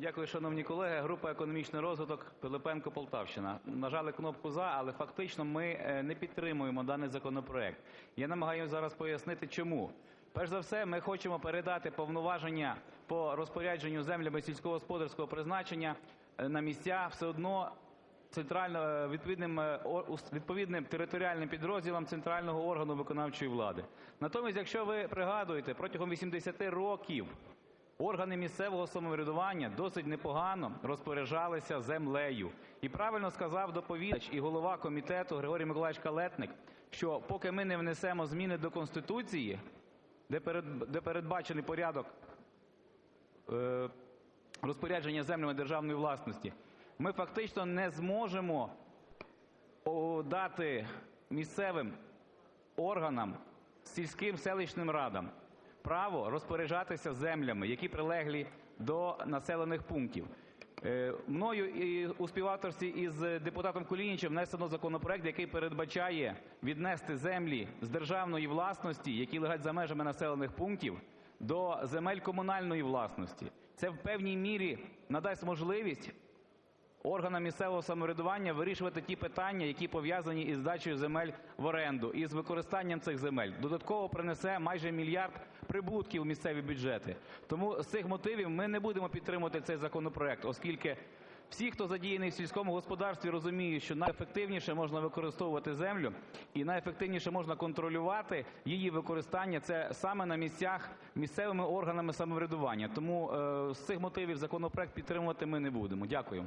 Дякую, шановні колеги. Група "Економічний розвиток", Пилипенко, Полтавщина. Нажали кнопку "за", але фактично ми не підтримуємо даний законопроект. Я намагаюсь зараз пояснити чому. Перш за все, ми хочемо передати повноваження по розпорядженню землями сільськогосподарського призначення на місця все одно центрально відповідним територіальним підрозділам центрального органу виконавчої влади. Натомість, якщо ви пригадуєте, протягом 80 років органи місцевого самоврядування досить непогано розпоряджалися землею. І правильно сказав доповідач і голова комітету Григорій Миколайович Калетник, що поки ми не внесемо зміни до Конституції, де передбачений порядок розпорядження землями державної власності, ми фактично не зможемо дати місцевим органам, сільським, селищним радам право розпоряджатися землями, які прилеглі до населених пунктів. Мною і у співавторстві із депутатом Кулінічем внесено законопроект, який передбачає віднести землі з державної власності, які лежать за межами населених пунктів, до земель комунальної власності. Це в певній мірі надасть можливість органам місцевого самоврядування вирішувати ті питання, які пов'язані із здачею земель в оренду, із використанням цих земель. Додатково принесе майже мільярд прибутків у місцеві бюджети. Тому з цих мотивів ми не будемо підтримувати цей законопроект, оскільки всі, хто задіяний в сільському господарстві, розуміють, що найефективніше можна використовувати землю і найефективніше можна контролювати її використання – це саме на місцях місцевими органами самоврядування. Тому з цих мотивів законопроект підтримувати ми не будемо. Дякую.